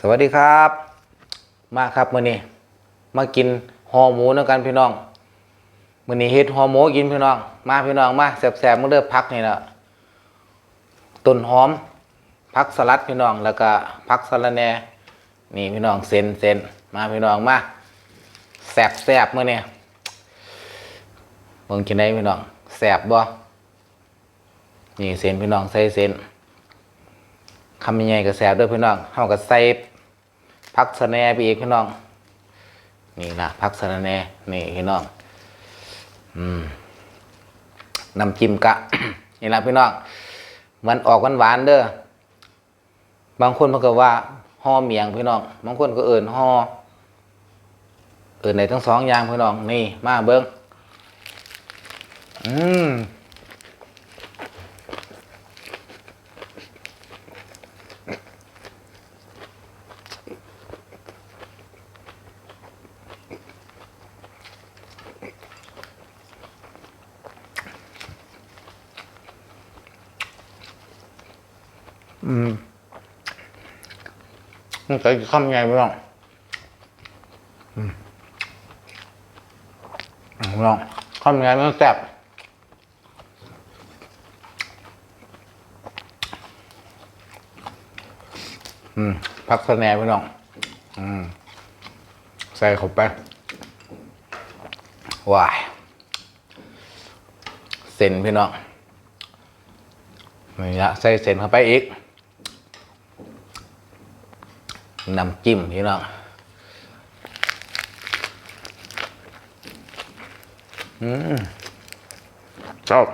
สวัสดีครับ มาครับมื้อนี้มากินห่อหมูนำกันพี่น้องมื้อนี้เฮ็ดห่อหมูกินพี่น้อง มาพี่น้องมาแซ่บๆมื้อเด้อพักนี่ล่ะต้นหอมผักสลัดพี่น้องแล้วก็ผักสะระแหน่นี่พี่น้องเส้นเส้นมาพี่น้องมาแซ่บแซ่บมื้อนี้เบิ่งกินได้พี่น้องแซ่บบ่นี่เส้นพี่น้องใส่เส้นคำยังไงก็แสบด้วยพี่น้องเฮาก็ใส่ พักสะแหนไปอีกพี่น้อง นี่ล่ะพักสะแหนนี่พี่น้อง อืมน้ำจิ้มกะ นี่ละพี่น้อง มันออกหวานๆเด้อ บางคนมันก็ว่าห่อเมียงพี่น้อง บางคนก็เอิ่นห่อเอิ่นในทั้งสองอย่างพี่น้อง นี่มาเบิ้งอืม อืมมันใส่คำไงไม่ต้องอืมไม่ต้องคำไงมันแซ่บอืมพักสะแนพี่น้อง อืม ใส่เข้าไปว้ายเส้นพี่น้องนี่ละใส่เส้นเข้าไปอีก น้ำจิ้มพี่น้องอืมชอบ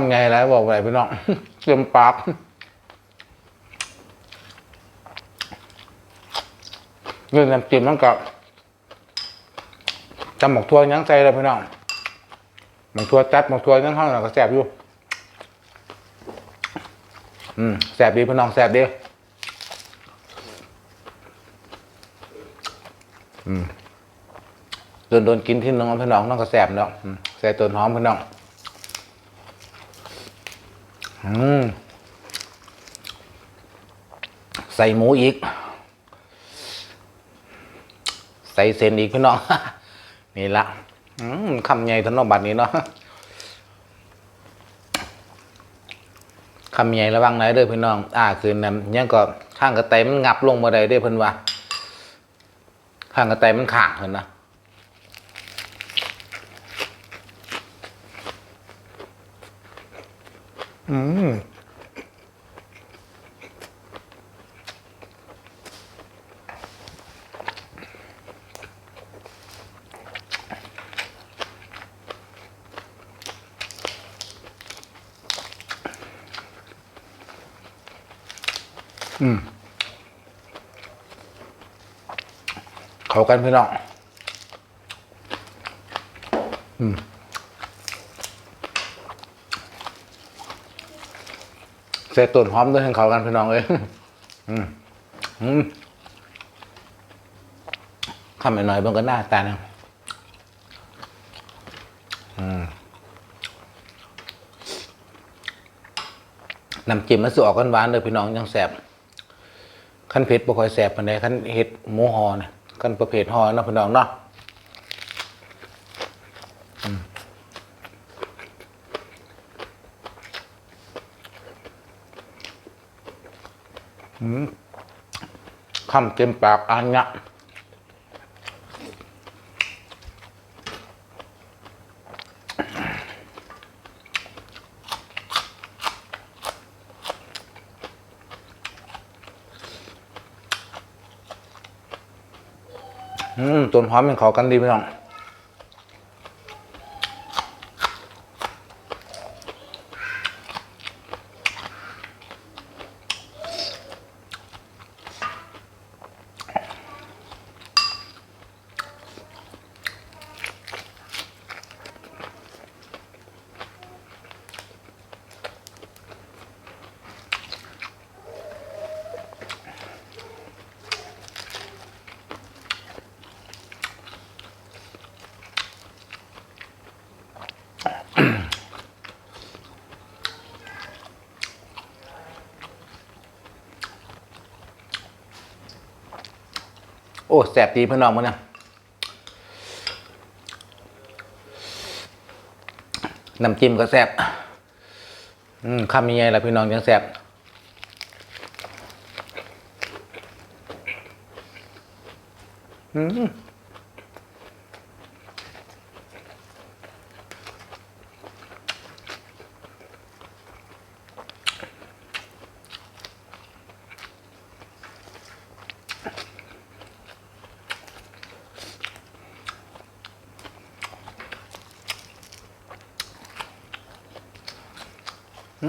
ำไงแล้วบอกอะไรพี่น้องเต็มปากเรื่องน้ำจิ้มมันกับจำหมกทัวยังใจเลยพี่น้องหมกทัวจัดหมกทัวยังเข้าหน่อยก็แสบอยู่ อืมแสบดีพี่น้องแสบดีอืมโดนโดนกินที่น้องพี่น้องน้องก็แสบเนาะอืมใส่ต้นหอมพี่น้อง ใส่หมูอีก ใส่เส้นอีกพี่น้อง นี่ละคำใหญ่ถนอบัตรนี้เนาะคำใหญ่ระวังไหนเด้อพี่น้อง อ่า คืนนั้นยังก็ข้างกระไตมันงับลงมาได้เด้อเพิ่นว่าข้างกระไตมันขาดเพิ่นนะ อืมอืมเขากันพี่น้องอืม ใส่ต้นหอมด้วยให้เขากันพี่น้องเอ้ยอืมอืมคำหน่อยๆบางก็หน้าตานะอืมน้ำจิ้มมันสุออกกันหวานเลยพี่น้องยังแสบขั้นเผ็ดบ่ค่อยแสบปานใดขั้นเฮ็ดหมูหอนะขั้นประเภทหอนะพี่น้องเนาะอืมอืม คำเต็มปากอันเนี้ยอืมต้นหอมเป็นเขากันดีพี่น้อง โอ้แสบดีพี่น้องมันนะน้ำจิ้มก็แสบอืมคำยังไงล่ะพี่น้องยังแสบอืม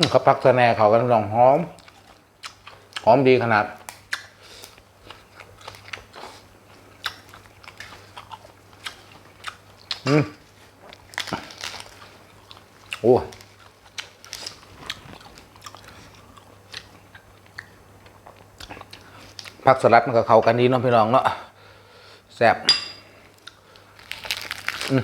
เขาพักสแหน่เขากันลองหอม หอมดีขนาด อืมโอ้ผักสลัดมันก็เข้ากันดีเนาะพี่น้องเนาะแซ่บอืม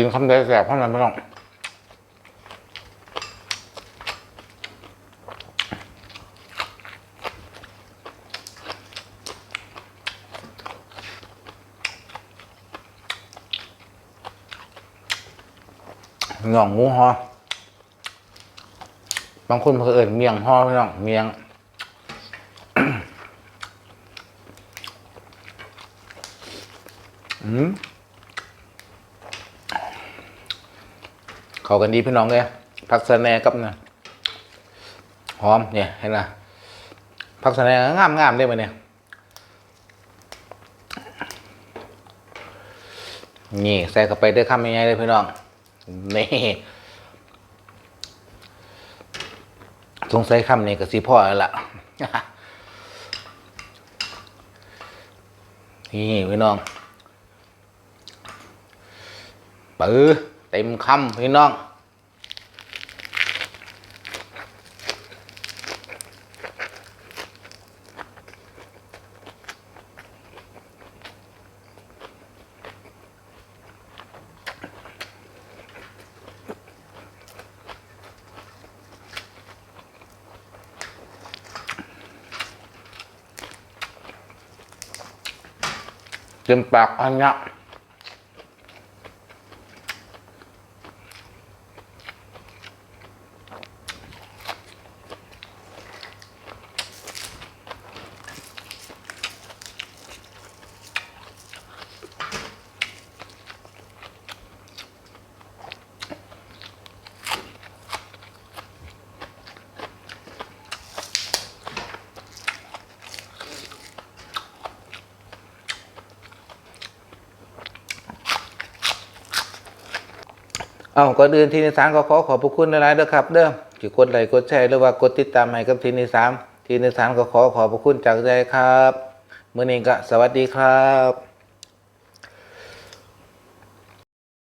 กินคำเดียวแซ่บเท่านั้นพี่น้องหน่องหมูฮอบางคนเพิ่นเอิญเมียงฮอพี่น้องเมียงอืม เขากันดีพี่น้องเลยผักสะแหนกับนะหอมเนี่ยเห็นไหมผักสะแหนงามงามๆได้ไหมเนี่ยนี่ใส่เข้าไปด้วยคำยังไงเลยพี่น้องนี่สงสัยคำนี้ก็สิพ่อแล้วล่ะนี่พี่น้องปือ เต็มคำพี่น้องเต็มปากอันเนี้ย เอาก่อนอื่นทีนิสานก็ขอขอบพระคุณหลายๆเด้อครับเด้อที่กดไลค์กดแชร์หรือว่ากดติดตามให้กับทีนิสานทีนิสานก็ขอขอบพระคุณจากใจครับเมื่อนี้ก็สวัสดีครับ